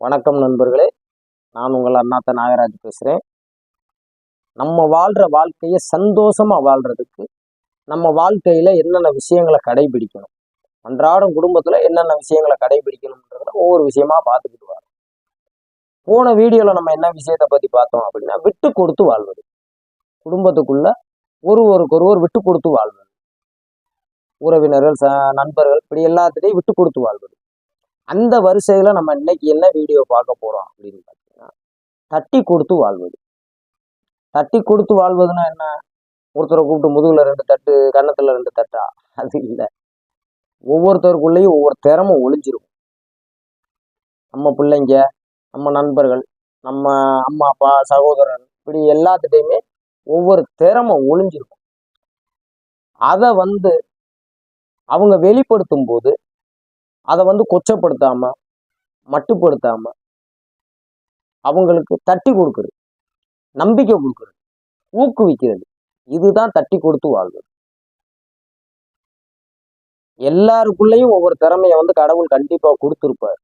வணக்கம் நண்பர்களே. நான் உங்கள் அண்ணாத்த நாகராஜ் பேசுகிறேன் நம்ம வாழ்கிற வாழ்க்கையை சந்தோஷமாக வாழ்கிறதுக்கு நம்ம வாழ்க்கையில் என்னென்ன விஷயங்களை கடைபிடிக்கணும்? அன்றாடம் குடும்பத்தில் என்னென்ன விஷயங்களை கடைபிடிக்கணுன்றத ஒவ்வொரு விஷயமா பார்த்துக்கிட்டு வரோம் போன வீடியோவில் நம்ம என்ன விஷயத்தை பற்றி பார்த்தோம் அப்படின்னா விட்டு கொடுத்து வாழ்வது. குடும்பத்துக்குள்ள ஒருவருக்கொருவர் விட்டு கொடுத்து வாழ்வது. உறவினர்கள் ச நண்பர்கள் இப்படி எல்லாத்துலேயும் விட்டு கொடுத்து வாழ்வது. அந்த வரிசையில் நம்ம இன்னைக்கு என்ன வீடியோ பார்க்க போகிறோம் அப்படின்னு பார்த்தீங்கன்னா தட்டி கொடுத்து வாழ்வது. தட்டி கொடுத்து வாழ்வதுன்னா என்ன? ஒருத்தரை கூப்பிட்டு முதுகுல ரெண்டு தட்டு கன்னத்துல ரெண்டு தட்டா? அது இல்லை. ஒவ்வொருத்தருக்குள்ளேயும் ஒவ்வொரு திறமை ஒளிஞ்சிருக்கும் நம்ம பிள்ளைங்க நம்ம நண்பர்கள் நம்ம அம்மா அப்பா சகோதரன் இப்படி எல்லாத்துட்டையுமே ஒவ்வொரு திறமை ஒளிஞ்சிருக்கும் அதை வந்து அவங்க வெளிப்படுத்தும் போது அதை வந்து கொச்சப்படுத்தாம மட்டுப்படுத்தாம அவங்களுக்கு தட்டி கொடுக்குறது. நம்பிக்கை கொடுக்குறது. ஊக்குவிக்கிறது. இதுதான் தட்டி கொடுத்து வாழ்வது. எல்லாருக்குள்ளேயும் ஒவ்வொரு திறமைய வந்து கடவுள் கண்டிப்பா கொடுத்துருப்பார்.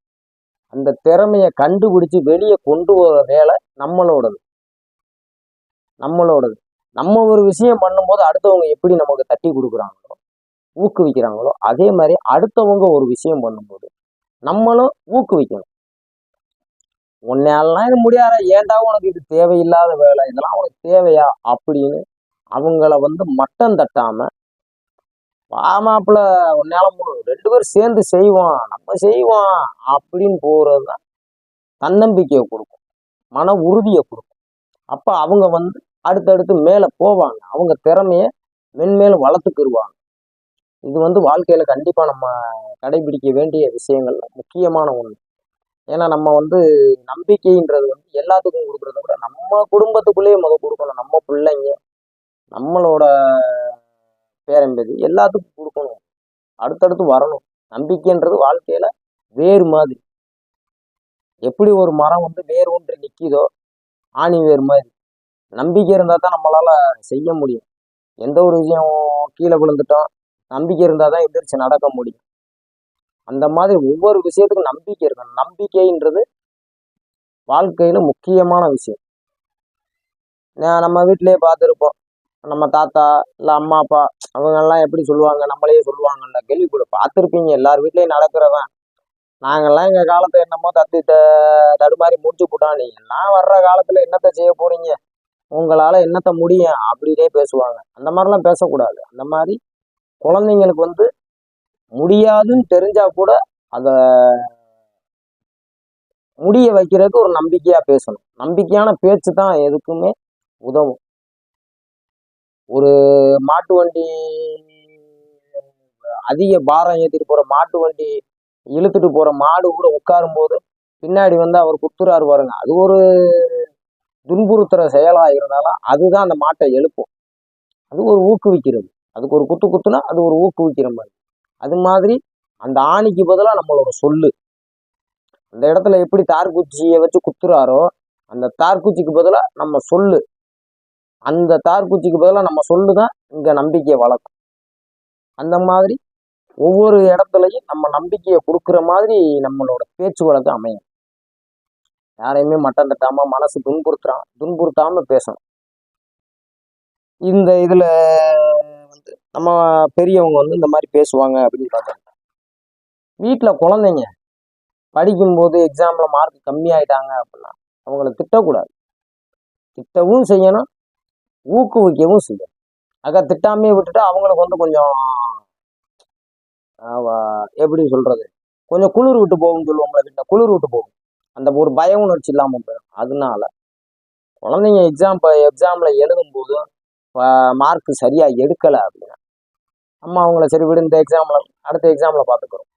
அந்த திறமைய கண்டுபிடிச்சு வெளியே கொண்டு வர வேலை நம்மளோடது. நம்மளோடது. நம்ம ஒரு விஷயம் பண்ணும்போது அடுத்தவங்க எப்படி நமக்கு தட்டி கொடுக்குறாங்களோ ஊக்குவிக்கிறாங்களோ அதே மாதிரி அடுத்தவங்க ஒரு விஷயம் பண்ணும்போது நம்மளும் ஊக்குவிக்கணும். உன்னையாலாம் இது முடியாத ஏன்டா உனக்கு இது தேவையில்லாத வேலை இதெல்லாம் உனக்கு தேவையா அப்படின்னு அவங்கள வந்து மட்டம் தட்டாம வாமாப்புல உன்னால ரெண்டு பேரும் சேர்ந்து செய்வோம் நம்ம செய்வோம் அப்படின்னு போறது தான் தன்னம்பிக்கையை கொடுக்கும். மன உறுதியை கொடுக்கும். அப்ப அவங்க வந்து அடுத்தடுத்து மேல போவாங்க. அவங்க திறமையை மென்மேலும் வளர்த்துக்கிடுவாங்க இது வந்து வாழ்க்கையில கண்டிப்பாக நம்ம கடைபிடிக்க வேண்டிய விஷயங்கள்ல முக்கியமான ஒன்று ஏன்னா நம்ம வந்து நம்பிக்கைன்றது வந்து எல்லாத்துக்கும் கொடுக்குறத விட நம்ம குடும்பத்துக்குள்ளேயே முதல் கொடுக்கணும். நம்ம பிள்ளைங்க நம்மளோட பேரம்பேதி எல்லாத்துக்கும் கொடுக்கணும். அடுத்தடுத்து வரணும். நம்பிக்கைன்றது வாழ்க்கையில வேறு மாதிரி. எப்படி ஒரு மரம் வந்து வேர் ஒன்று நிற்கிதோ ஆணி வேர் மாதிரி. நம்பிக்கை இருந்தால் தான் நம்மளால செய்ய முடியும். எந்த ஒரு விஷயம் கீழே விழுந்துட்டோம் நம்பிக்கை இருந்தால் தான் எந்திரிச்சு நடக்க முடியும். அந்த மாதிரி ஒவ்வொரு விஷயத்துக்கும் நம்பிக்கை இருக்கணும். நம்பிக்கைன்றது வாழ்க்கையில் முக்கியமான விஷயம். நம்ம வீட்டிலேயே பார்த்துருப்போம். நம்ம தாத்தா இல்லை அம்மா அப்பா அவங்கெல்லாம் எப்படி சொல்லுவாங்க? நம்மளையே சொல்லுவாங்கல்ல கேள்விப்பட பார்த்துருப்பீங்க. எல்லார் வீட்லேயும் நடக்கிறவன் நாங்கெல்லாம் எங்கள் காலத்தை என்னமோ தத்தி த தடுமாறி முடிச்சு போட்டான் நீ வர்ற காலத்தில் என்னத்தை செய்ய போறீங்க? உங்களால் என்னத்தை முடியும்? அப்படின்னே பேசுவாங்க. அந்த மாதிரிலாம் பேசக்கூடாது. அந்த மாதிரி குழந்தைங்களுக்கு வந்து முடியாதுன்னு தெரிஞ்சா கூட அதை முடிய வைக்கிறதுக்கு ஒரு நம்பிக்கையா பேசணும். நம்பிக்கையான பேச்சு தான் எதுக்குமே உதவும். ஒரு மாட்டு வண்டி அதிக பாரம் ஏற்றிட்டு போற மாட்டு வண்டி இழுத்துட்டு போற மாடு கூட உட்காரும் போது பின்னாடி வந்து அவர் குத்துறாரு பாருங்க. அது ஒரு துன்புறுத்துற செயலாக இருந்தாலும் அதுதான் அந்த மாட்டை எழுப்பும். அது ஒரு ஊக்குவிக்கிறது. அதுக்கு ஒரு குத்து குத்துனா அது ஒரு ஊக்குவிக்கிற மாதிரி. அது மாதிரி அந்த ஆணிக்கு பதிலாக நம்மளோட சொல்லு. அந்த இடத்துல எப்படி தார்குச்சியை வச்சு குத்துறாரோ அந்த தார்குச்சிக்கு பதிலாக நம்ம சொல்லு. அந்த தார்குச்சிக்கு பதிலாக நம்ம சொல்லு தான் இங்கே நம்பிக்கையை வளர்க்கும். அந்த மாதிரி ஒவ்வொரு இடத்துலையும் நம்ம நம்பிக்கையை கொடுக்குற மாதிரி நம்மளோட பேச்சு வழக்கு அமையும். யாரையுமே மட்டம் தட்டாமல் மனசு துன்புறுத்துறான். துன்புறுத்தாமல் பேசணும். இந்த இதில் நம்ம பெரியவங்க வந்து இந்த மாதிரி பேசுவாங்க அப்படின்னு பார்த்தாங்க. வீட்டில் குழந்தைங்க படிக்கும்போது எக்ஸாமில் மார்க் கம்மியாயிட்டாங்க அப்படின்னா அவங்கள திட்டக்கூடாது. திட்டவும் செய்யணும் ஊக்குவிக்கவும் செய்யணும். ஆக திட்டாமையே விட்டுட்டு அவங்களுக்கு வந்து கொஞ்சம் எப்படி சொல்கிறது கொஞ்சம் குளிர் விட்டு போகும்னு சொல்லுவோம்ல வீட்டில் குளிர் விட்டு போகும். அந்த ஒரு பய உணர்ச்சி இல்லாமல் போயிடும். அதனால குழந்தைங்க எக்ஸாம் எக்ஸாமில் எழுதும்போது மார்க் சரியாக எடுக்கலை அப்படின்னா அம்மா அவங்கள சரி விடு இந்த எக்ஸாமில் அடுத்த எக்ஸாமில் பார்த்துக்குறோம்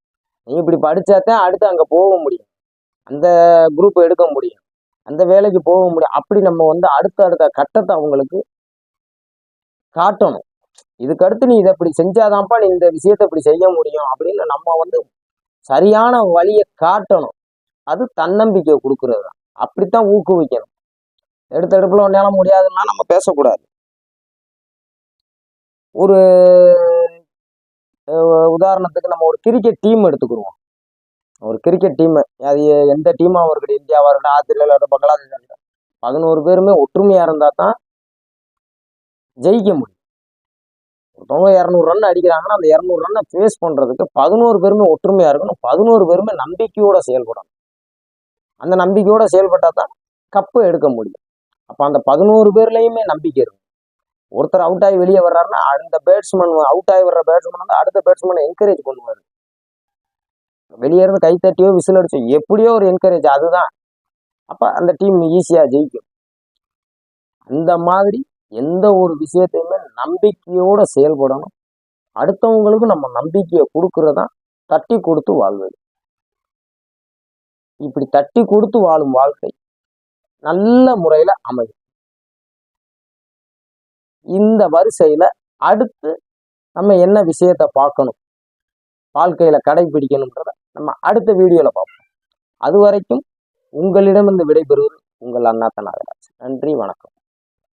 நீ இப்படி படிச்சாதான் அடுத்து அங்கே போக முடியும். அந்த குரூப் எடுக்க முடியும். அந்த வேலைக்கு போக முடியும். அப்படி நம்ம வந்து அடுத்த அடுத்த கட்டத்தை அவங்களுக்கு காட்டணும். இதுக்கு அடுத்து நீ இதை இப்படி செஞ்சாதான்ப்பா நீ இந்த விஷயத்தை இப்படி செய்ய முடியும் அப்படின்னு நம்ம வந்து சரியான வழியை காட்டணும். அது தன்னம்பிக்கை கொடுக்கறது தான். அப்படித்தான் ஊக்குவிக்கணும். எடுத்த எடுப்பில் ஒன்றால முடியாதுன்னா நம்ம பேசக்கூடாது. ஒரு உதாரணத்துக்கு நம்ம ஒரு கிரிக்கெட் டீம் எடுத்துக்கிடுவோம். ஒரு கிரிக்கெட் டீம் அது எந்த டீமாக இருக்கட்டும் இந்தியாவாக இருக்கட்டும் ஆஸ்திரேலியாவில் இருக்கட்டும் பங்களாதேஷ் இருக்கட்டும் பதினோரு பேருமே ஒற்றுமையாக இருந்தால் தான் ஜெயிக்க முடியும். ஒருத்தவங்க இரநூறு ரன் அடிக்கிறாங்கன்னா அந்த இரநூறு ரன்னை ஃபேஸ் பண்ணுறதுக்கு பதினோரு பேருமே ஒற்றுமையாக இருக்கணும். பதினோரு பேருமே நம்பிக்கையோட செயல்படணும். அந்த நம்பிக்கையோட செயல்பட்டால் தான் கப்பு எடுக்க முடியும். அப்போ அந்த பதினோரு பேர்லேயுமே நம்பிக்கை இருக்கும். ஒருத்தர் அவுட் ஆகி வெளியே வர்றாருன்னா அந்த பேட்ஸ்மேன் அவுட் ஆகி வர்ற பேட்ஸ்மேன் வந்து அடுத்த பேட்ஸ்மேனை என்கரேஜ் பண்ணுவார். வெளியே இருந்து கை தட்டியோ விசில் அடிச்சோ எப்படியோ ஒரு என்கரேஜ் அதுதான். அப்போ அந்த டீம் ஈஸியாக ஜெயிக்கும். அந்த மாதிரி எந்த ஒரு விஷயத்தையுமே நம்பிக்கையோட செயல்படணும். அடுத்தவங்களுக்கு நம்ம நம்பிக்கையை கொடுக்கறதான் தட்டி கொடுத்து வாழ்வது. இப்படி தட்டி கொடுத்து வாழும் வாழ்க்கை நல்ல முறையில் அமையும். இந்த வரிசையில் அடுத்து நம்ம என்ன விஷயத்தை பார்க்கணும்? வாழ்க்கையில் கடைபிடிக்கணுன்றத நம்ம அடுத்த வீடியோவில் பார்ப்போம். அது வரைக்கும் உங்களிடமிருந்து விடைபெறுவது உங்கள் அண்ணா தனாகராஜ். நன்றி வணக்கம்.